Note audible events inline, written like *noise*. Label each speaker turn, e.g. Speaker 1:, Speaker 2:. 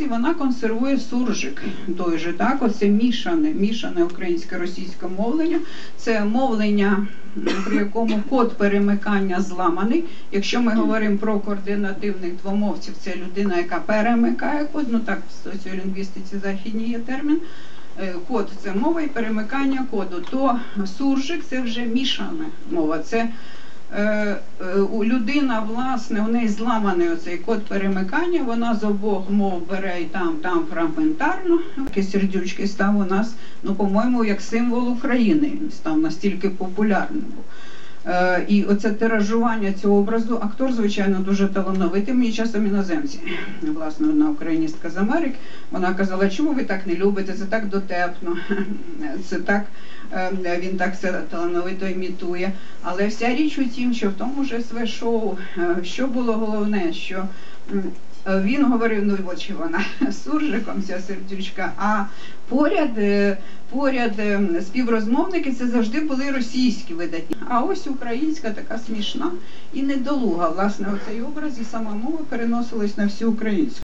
Speaker 1: нас, вона консервує суржик той же. Так, оце мішане, мішане українське-російське мовлення. Це мовлення, при якому код перемикання зламаний. Якщо ми говоримо про координативних двомовців, це людина, яка перемикає код, ну так в соціолінгвістиці західній є термін. Е, Код це мова і перемикання коду. То суржик це вже мішана мова. Це людина, власне, у неї зламаний оцей код перемикання, вона з обох мов бере і там, там фрагментарно. Такі сердючки став у нас, ну, по-моєму, як символ України. Він став настільки популярним. Е, і оце тиражування цього образу, актор, звичайно, дуже талановитий. Мені часом іноземці. Власне, одна україністка з Америки, вона казала, чому ви так не любите, це так дотепно, *laughs* це так, е, він так все талановито імітує. Але вся річ у тім, що в тому ж СВ шоу, е, що було головне, що е, він говорив, ну от чи вона *laughs* суржиком, ця сердючка, а поряд, поряд е, співрозмовники це завжди були російські видатні. А ось українська така смішна і недолуга. Власне, оцей образ і сама мова переносилась на всю українську.